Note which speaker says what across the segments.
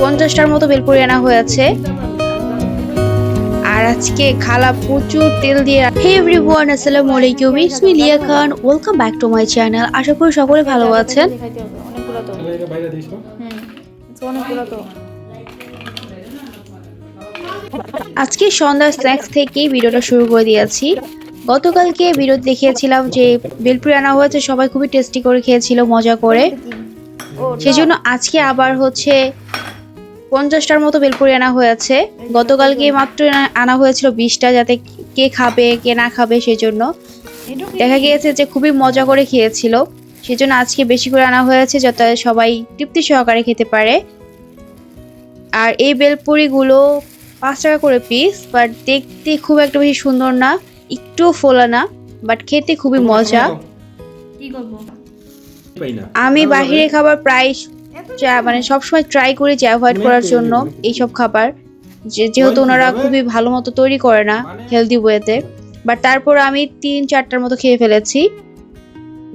Speaker 1: পঞ্চাশটার মতো বেলপুরি আনা হয়েছে। আর আজকে খালা প্রচুর তেল দিয়ে হে এভরিওয়ান আসসালামু আলাইকুম। It's me Liya Khan welcome back to my channel আশা করি সকলে ভালো আছেন।
Speaker 2: আজকে
Speaker 1: সন্ধ্যা স্ন্যাক্স থেকেই ভিডিওটা শুরু করে দিয়েছি। গতকালকে ভিডিও দেখিয়েছিলাম যে বেলপুরি আনা হয়েছে। সবাই খুবই টেস্টি করে খেয়েছিল মজা করে। সেজন্য আজকে আবার হচ্ছে পঞ্চাশটার মতো বেলপুরি আনা হয়েছে। গতকালকে মাত্র আনা- হয়েছিল বিশটা যাতে কে খাবে কে না খাবে সেজন্য। দেখা গিয়েছে যে খুবই মজা করে খেয়েছিল। সেজন্য আজকে বেশি করে আনা হয়েছে যাতে সবাই তৃপ্তি সহকারে খেতে পারে। আর এই বেলপুরিগুলো পাঁচ টাকা করে পিস বাট দেখতে খুব একটা বেশি সুন্দর না একটুও ফোলা না বাট খেতে খুবই মজা।
Speaker 2: কি করব?
Speaker 3: পাই না।
Speaker 1: আমি বাহিরে খাবার প্রায় চা- মানে সবসময় ট্রাই করি যে অ্যাভয়েড করার জন্য এইসব খাবার। যে- যেহেতু ওনারা খুবই ভালো মতো তৈরি করে না হেলদি ওয়েতে বাট তারপর আমি তিন চারটার মতো খেয়ে ফেলেছি।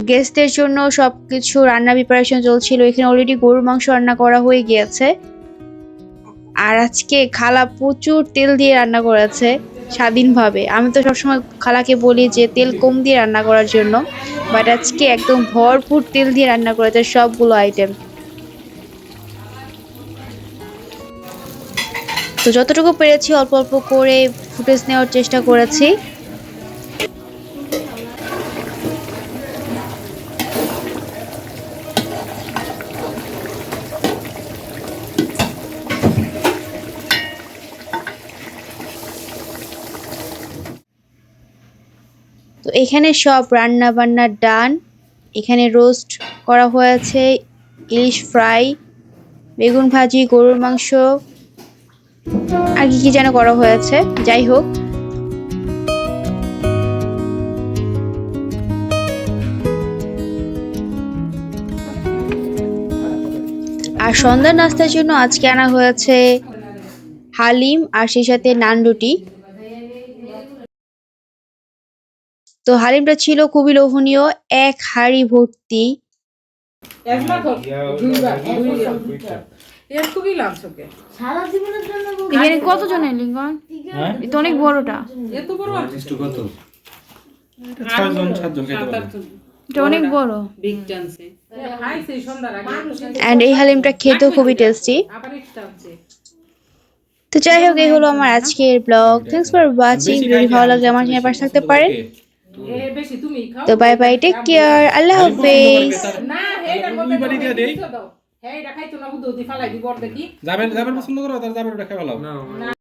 Speaker 1: গেস্টদের জন্য সবকিছু রান্না প্রিপারেশন চলছিল। এখানে অলরেডি গরুর মাংস রান্না করা হয়ে গিয়েছে। আর আজকে খালা প্রচুর তেল দিয়ে রান্না করেছে স্বাধীনভাবে। আমি তো সবসময় খালাকে বলি যে তেল কম দিয়ে রান্না করার জন্য। বাট আজকে একদম ভরপুর তেল দিয়ে রান্না করেছে সবগুলো আইটেম তো যতটুকু পেরেছি অল্প অল্প করে ফুটেজ নেওয়ার চেষ্টা করেছি। তো এখানে সব রান্না বান্না ডান। এখানে রোস্ট করা হয়েছে, ইলিশ ফ্রাই, বেগুন ভাজি, গরুর মাংস আর কি কি যেন করা হয়েছে? যাই হোক। আর সন্ধ্যার নাস্তার জন্য আজকে আনা হয়েছে হালিম আর সেই সাথে নান রুটি তো হালিমটা ছিল খুবই লোভনীয় এক হাড়ি ভর্তি।
Speaker 4: এর খুবই লাভ চোখে
Speaker 2: এখানে কতজনের লিঙ্গন
Speaker 3: হ্যাঁ?
Speaker 2: এটা অনেক বড়টা।
Speaker 4: এত বড়
Speaker 3: কত? ছয়জন সাতজন
Speaker 2: এটা অনেক বড়।
Speaker 4: বিগ
Speaker 1: অ্যান্ড এই হালিমটা খেতেও খুবই টেস্টি তো যাই হোক এই হলো আমার আজকের ব্লগ থ্যাংকস ফর ওয়াচিং যদি ভালো লাগলে আমার চ্যানেল পাশে থাকতে পারেন।
Speaker 4: এ বেশি তুমি খাও।
Speaker 1: তো bye bye take care Allah হাফেজ
Speaker 4: না হ্যাঁ এটা খাইতো না বুদ্ধি ফালাই দিব দেখি।
Speaker 3: যাবেন যাবেন পছন্দ করো তাহলে যাবেন ওটা খাই ভালো